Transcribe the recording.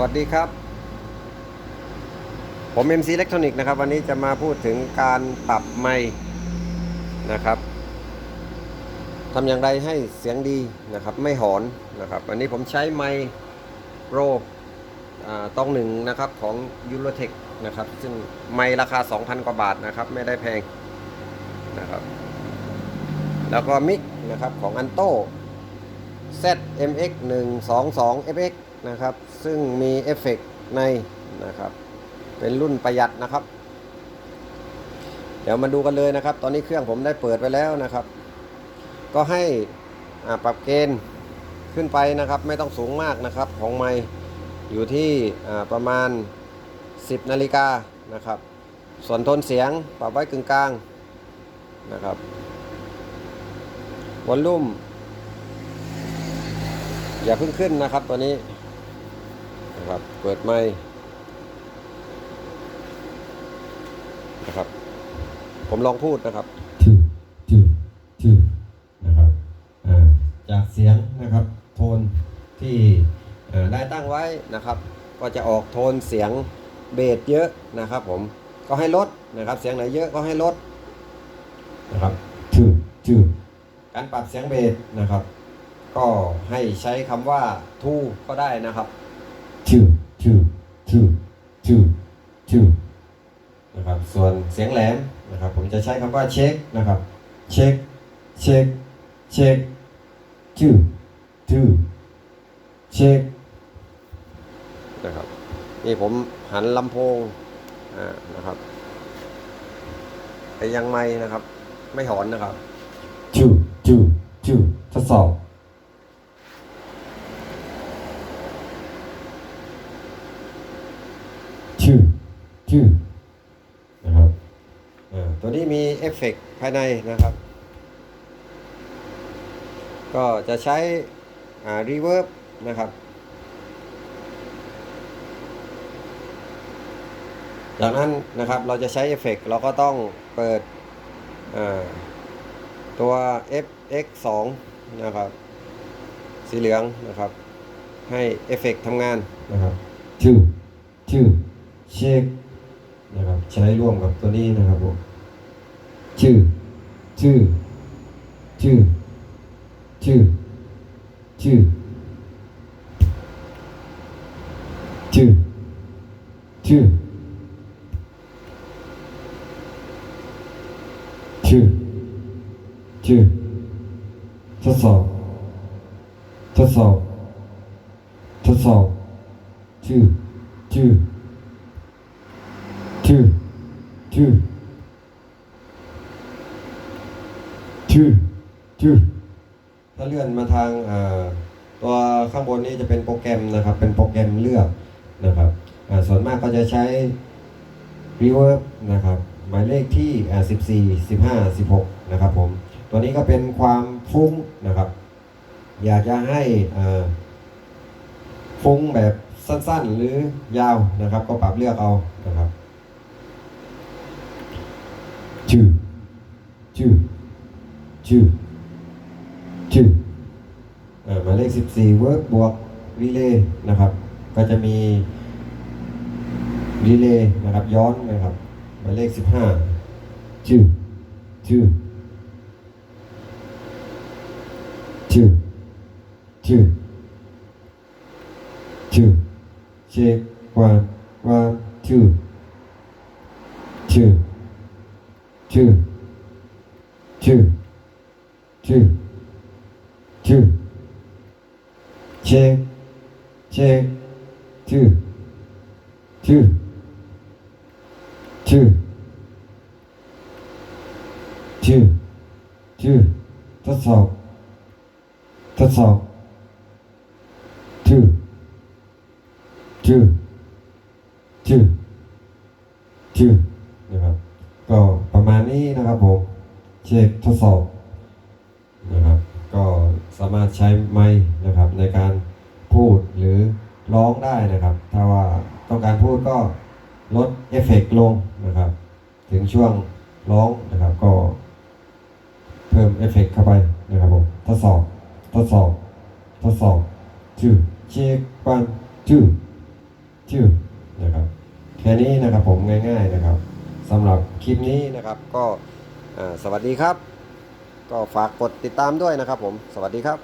วัสดีครับ ผม MC Electronic นะครับ วันนี้จะมาพูดถึงการปรับไมค์นะครับทำอย่างไรให้เสียงดีนะครับ ไม่หอนนะครับวันนี้ผมใช้ไมค์โปรต้องหนึ่งนะครับของ u r o t e c h นะครับ ซึ่งไมค์ราคา 2,000 กว่าบาทนะครับ ไม่ได้แพงนะครับ แล้วก็มิกนะครับของ Anto ZMX 122 FX นะครับ ซึ่งมีเอฟเฟกต์ในนะครับ เป็นรุ่นประหยัดนะครับ เดี๋ยวมาดูกันเลยนะครับ ตอนนี้เครื่องผมได้เปิดไปแล้วนะครับ ก็ให้อ่าปรับเกณฑ์ขึ้นไปนะครับ ไม่ต้องสูงมากนะครับ ของไมค์อยู่ที่ประมาณ 10 นาฬิกานะครับ ส่วนโทนเสียงปรับไว้กึ่งกลางนะครับวอลลุ่ม อย่าเพิ่งขึ้นนะครับตัวนี้นะครับเปิดไมค์นะครับ ผมลองพูดนะครับชื่อชื่อชื่อนะครับอ่าจากเสียงนะครับโทนที่เอ่อได้ได้ตั้งไว้นะครับ ก็จะออกโทนเสียงเบสเยอะนะครับ ผมก็ให้ลดนะครับ เสียงไหนเยอะก็ให้ลดนะครับชื่อชื่อการปรับเสียงเบสนะครับ ก็ให้ใช้คำว่าทูก็ได้นะครับชื่อชื่อชื่อชื่อชื่อนะครับส่วนเสียงแหลมนะครับ ผมจะใช้คำว่าเช็คนะครับเช็คเช็คเช็คชื่อชื่อเช็คนะครับนี่ผมหันลำโพงอ่านะครับไปยังไม้นะครับ ไม่หอนนะครับชื่อชื่อชื่อทดสอบ ชื่อ ชื่อนะครับอ่าตัวนี้มีเอฟเฟกต์ภายในนะครับ ก็จะใช้อ่ารีเวิร์บนะครับ จากนั้นนะครับเราจะใช้เอฟเฟกต์เราก็ต้องเปิดอ่าตัว FX2 นะครับ สีเหลืองนะครับ ให้เอฟเฟกต์ทำงานนะครับชื่อชื่อเช็ค นะครับใช้ร่วมกับตัวนี้นะครับผมชื่อ ชื่อ ชื่อ ชื่อ ชื่อ ชื่อ ชื่อ ชื่อ ชื่อ ทดสอบทดสอบทดสอบชื่อ ชื่อ ชื่อชื่อชื่อชื่อถ้าเลื่อนมาทางตัวข้างบนนี้จะเป็นโปรแกรมนะครับ เป็นโปรแกรมเลือกนะครับส่วนมากก็จะใช้ Reverb นะครับ หมายเลขที่ 14 15 16 นะครับผม ตัวนี้ก็เป็นความฟุ้งนะครับ อยากจะให้ฟุ้งแบบสั้นๆ หรือยาวนะครับ ก็ปรับเลือกเอานะครับ ชื่อชื่อชื่อชื่ออ่าหมายเลข 14 work บวก relay นะครับ ก็จะมี relay นะครับ ย้อนนะครับหมายเลข 15ชื่อชื่อชื่อชื่อชื่อเช็ค one one two ชื่อชื่อชื่อ 住，住，住，住，停，停，住，住，住，住，住，打扫，打扫，住，住，住，住，你看，好。 นี้นะครับผมเช็คทดสอบนะครับก็สามารถใช้ไม้นะครับในการพูดหรือร้องได้นะครับ ถ้าว่าต้องการพูดก็ลดเอฟเฟกต์ลงนะครับ ถึงช่วงร้องนะครับก็เพิ่มเอฟเฟกต์เข้าไปนะครับผมทดสอบทดสอบทดสอบ two check one two two นะครับแค่นี้นะครับผมง่ายๆนะครับ สำหรับคลิปนี้นะครับก็สวัสดีครับ ก็ฝากกดติดตามด้วยนะครับผม สวัสดีครับ